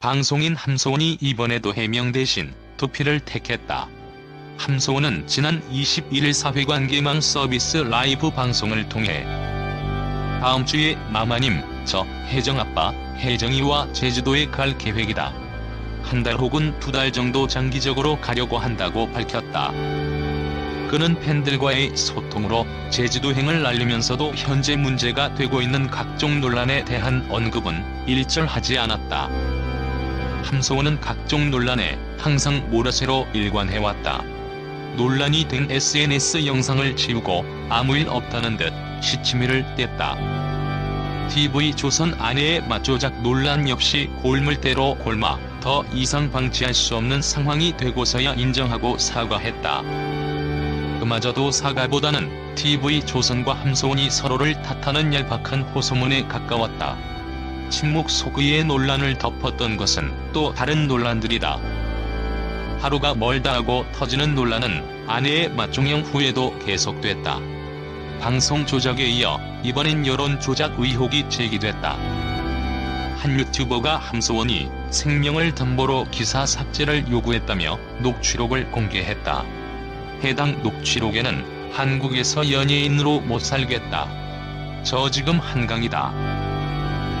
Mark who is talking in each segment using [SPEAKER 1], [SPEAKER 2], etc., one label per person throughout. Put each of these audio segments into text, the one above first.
[SPEAKER 1] 방송인 함소원이 이번에도 해명 대신 도피를 택했다. 함소원은 지난 21일 사회관계망 서비스 라이브 방송을 통해 다음 주에 마마님, 저 혜정아빠, 혜정이와 제주도에 갈 계획이다. 한 달 혹은 두 달 정도 장기적으로 가려고 한다고 밝혔다. 그는 팬들과의 소통으로 제주도행을 알리면서도 현재 문제가 되고 있는 각종 논란에 대한 언급은 일절하지 않았다. 함소원은 각종 논란에 항상 몰아세로 일관해왔다. 논란이 된 SNS 영상을 지우고 아무 일 없다는 듯 시치미를 뗐다. TV조선 아내의 맞조작 논란 역시 골물대로 골마 더 이상 방치할 수 없는 상황이 되고서야 인정하고 사과했다. 그마저도 사과보다는 TV조선과 함소원이 서로를 탓하는 얄팍한 호소문에 가까웠다. 침묵 속의의 논란을 덮었던 것은 또 다른 논란들이다. 하루가 멀다 하고 터지는 논란은 아내의 맞종영 후에도 계속됐다. 방송 조작에 이어 이번엔 여론 조작 의혹이 제기됐다. 한 유튜버가 함소원이 생명을 담보로 기사 삭제를 요구했다며 녹취록을 공개했다. 해당 녹취록에는 한국에서 연예인으로 못 살겠다. 저 지금 한강이다.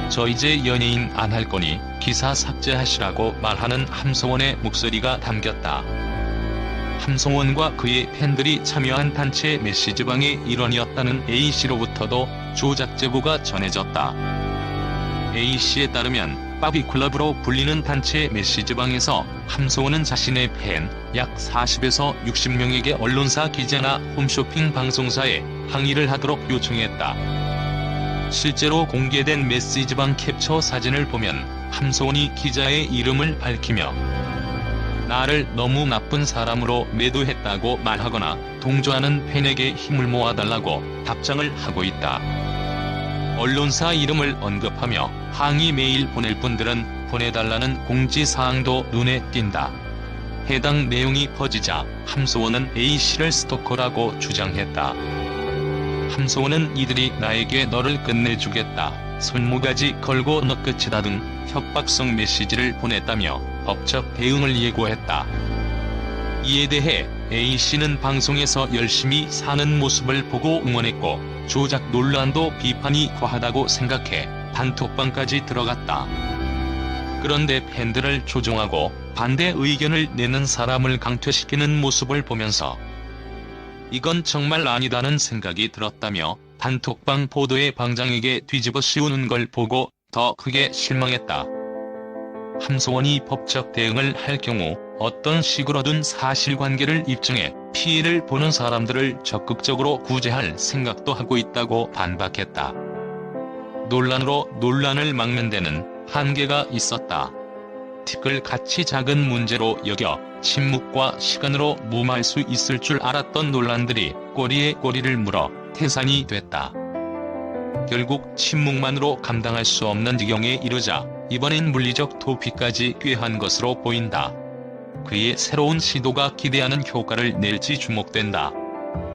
[SPEAKER 1] 저 이제 연예인 안 할 거니 기사 삭제하시라고 말하는 함소원의 목소리가 담겼다. 함송원과 그의 팬들이 참여한 단체 메시지방의 일원이었다는 A씨로부터도 조작 제보가 전해졌다. A씨에 따르면 빠비클럽으로 불리는 단체 메시지방에서 함소원은 자신의 팬 약 40에서 60명에게 언론사 기자나 홈쇼핑 방송사에 항의를 하도록 요청했다. 실제로 공개된 메시지방 캡처 사진을 보면 함소원이 기자의 이름을 밝히며 나를 너무 나쁜 사람으로 매도했다고 말하거나 동조하는 팬에게 힘을 모아달라고 답장을 하고 있다. 언론사 이름을 언급하며 항의 메일 보낼 분들은 보내달라는 공지사항도 눈에 띈다. 해당 내용이 퍼지자 함소원은 A씨를 스토커라고 주장했다. 함소원은 이들이 나에게 너를 끝내주겠다. 손모가지 걸고 너 끝이다 등 협박성 메시지를 보냈다며 법적 대응을 예고했다. 이에 대해 A씨는 방송에서 열심히 사는 모습을 보고 응원했고 조작 논란도 비판이 과하다고 생각해 단톡방까지 들어갔다. 그런데 팬들을 조종하고 반대 의견을 내는 사람을 강퇴시키는 모습을 보면서 이건 정말 아니다는 생각이 들었다며 단톡방 보도의 방장에게 뒤집어 씌우는 걸 보고 더 크게 실망했다. 함소원이 법적 대응을 할 경우 어떤 식으로든 사실관계를 입증해 피해를 보는 사람들을 적극적으로 구제할 생각도 하고 있다고 반박했다. 논란으로 논란을 막는 데는 한계가 있었다. 티끌 같이 작은 문제로 여겨 침묵과 시간으로 무마할 수 있을 줄 알았던 논란들이 꼬리에 꼬리를 물어 태산이 됐다. 결국 침묵만으로 감당할 수 없는 지경에 이르자 이번엔 물리적 도피까지 꾀한 것으로 보인다. 그의 새로운 시도가 기대하는 효과를 낼지 주목된다.